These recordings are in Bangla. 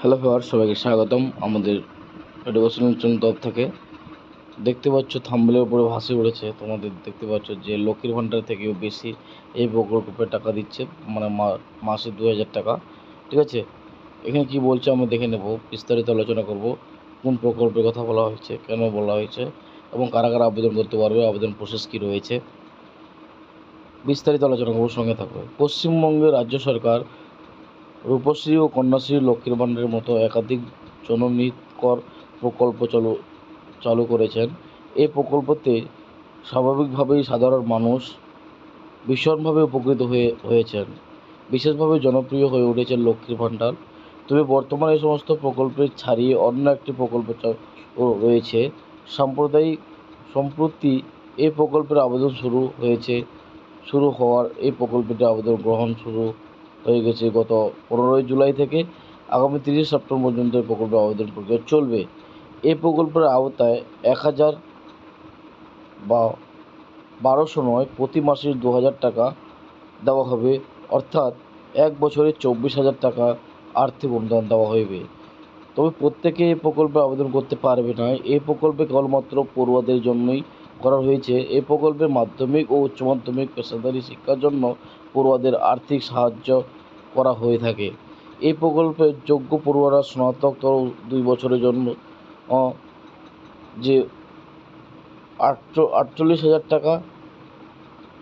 হ্যালো ভিউয়ার সবাইকে স্বাগতম। আমাদের এডুকেশন চ্যানেল তরফ থেকে। দেখতে পাচ্ছ থাম্বলের উপরে ভাসে উড়েছে তোমাদের দেখতে পাচ্ছ যে লক্ষ্মীর ভাণ্ডার থেকেও বেশি এই প্রকল্পে টাকা দিচ্ছে মানে মাসে দু হাজার টাকা। ঠিক আছে? এখানে কি বলছে আমরা দেখে নেব। বিস্তারিত আলোচনা করব। কোন প্রকল্পের কথা বলা হয়েছে, কেন বলা হয়েছে, এবং কারা কারা আবেদন করতে পারবে, আবেদন প্রসেস কী রয়েছে? বিস্তারিত আলোচনা করব, সঙ্গে থাকবে পশ্চিমবঙ্গের রাজ্য সরকার রূপশ্রী ও কন্যাশ্রী লক্ষ্মীর ভাণ্ডারের মতো একাধিক জনহিতকর প্রকল্প চালু চালু করেছেন। এই প্রকল্পতে স্বাভাবিকভাবেই সাধারণ মানুষ ভীষণভাবে উপকৃত হয়ে, হয়েছেন। বিশেষভাবে জনপ্রিয় হয়ে উঠেছে লক্ষ্মীর ভাণ্ডার। তবে বর্তমানে এই সমস্ত প্রকল্পের ছাড়িয়ে অন্য একটি প্রকল্প রয়েছে। সাম্প্রদায়িক সম্প্রতি এই প্রকল্পের আবেদন শুরু হয়েছে, শুরু হওয়ার এই প্রকল্পটি আবেদন গ্রহণ শুরু হয়ে গেছে গত পনেরোই জুলাই থেকে আগামী তিরিশ সেপ্টেম্বর পর্যন্ত এই প্রকল্পের আবেদন প্রক্রিয়া চলবে। এই প্রকল্পের আওতায় এক হাজার বা বারোশো নয়, প্রতি মাসে দু হাজার টাকা দেওয়া হবে। অর্থাৎ এক বছরে চব্বিশ হাজার টাকা আর্থিক অনুদান দেওয়া হইবে। তবে প্রত্যেকে এই প্রকল্পে আবেদন করতে পারবে না। এই প্রকল্পে কেবলমাত্র পড়ুয়াদের জন্যই করা হয়েছে। এই প্রকল্পে মাধ্যমিক ও উচ্চ মাধ্যমিক পেশাদারি শিক্ষার জন্য পড়ুয়াদের আর্থিক সাহায্য করা হয়ে থাকে। এই প্রকল্পে যোগ্য পড়ুয়ারা স্নাতকোত্তর দুই বছরের জন্য যে আটচো- আটচল্লিশ হাজার টাকা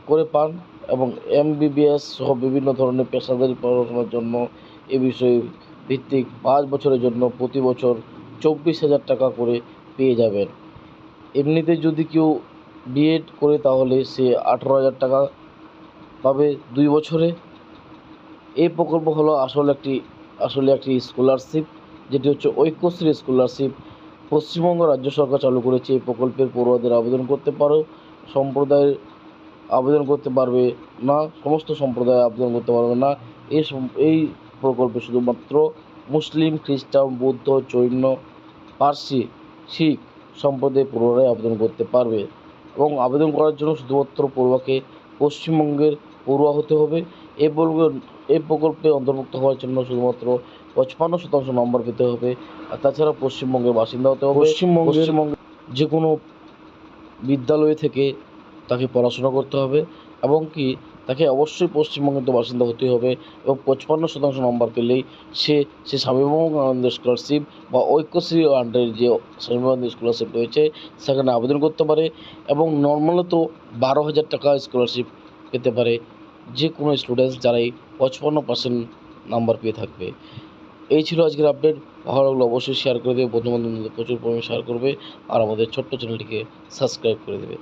করে পান এবং এমবিবিএস সহ বিভিন্ন ধরনের পেশাদারি পড়াশোনার জন্য এ বিষয়ে ভিত্তিক পাঁচ বছরের জন্য প্রতি বছর চব্বিশ হাজার টাকা করে পেয়ে যাবেন। এমনিতে যদি কেউ বিএড করে তাহলে সে আঠেরো হাজার টাকা পাবে দুই বছরে। এই প্রকল্প হলো আসলে একটি আসলে একটি স্কলারশিপ যেটি হচ্ছে ঐক্যশ্রী স্কলারশিপ পশ্চিমবঙ্গ রাজ্য সরকার চালু করেছে এই প্রকল্পের পড়ুয়াদের আবেদন করতে পারো। সম্প্রদায়ের আবেদন করতে পারবে না, সমস্ত সম্প্রদায় আবেদন করতে পারবে না। এই এই প্রকল্পে শুধুমাত্র মুসলিম, খ্রিস্টান, বৌদ্ধ, জৈন, পার্সি, শিখ সম্প্রদায়ের পুনরায় আবেদন করতে পারবে এবং আবেদন করার জন্য শুধুমাত্র পড়ুয়াকে পশ্চিমবঙ্গের পড়ুয়া হতে হবে। এই প্রকল্পে এই প্রকল্পে অন্তর্ভুক্ত হওয়ার জন্য শুধুমাত্র পঁচপান্ন শতাংশ নম্বর পেতে হবে। আর তাছাড়া পশ্চিমবঙ্গের বাসিন্দা হতে হবে। পশ্চিমবঙ্গে পশ্চিমবঙ্গে যে কোনো বিদ্যালয় থেকে তাকে পড়াশোনা করতে হবে এবং কি তাকে অবশ্যই পশ্চিমবঙ্গের তো বাসিন্দা হতে হবে এবং পঁচপান্ন শতাংশ নম্বর পেলেই সে সে স্বামী বিবেকানন্দ স্কলারশিপ বা ঐক্যশ্রী আন্ডারের যে স্বামী বিবেকানন্দ স্কলারশিপ রয়েছে, সেখানে আবেদন করতে পারে এবং নর্মালত বারো হাজার টাকা স্কলারশিপ পেতে পারে যে কোনো স্টুডেন্টস যারাই পঁচপান্ন পার্সেন্ট নাম্বার পেয়ে থাকবে। এই ছিল আজকের আপডেট ভালো অবশ্যই শেয়ার করে দেবে। বন্ধু বান্ধবদের প্রচুর পরিমাণে শেয়ার করবে। আর আমাদের ছোট্ট চ্যানেলটিকে সাবস্ক্রাইব করে দেবে।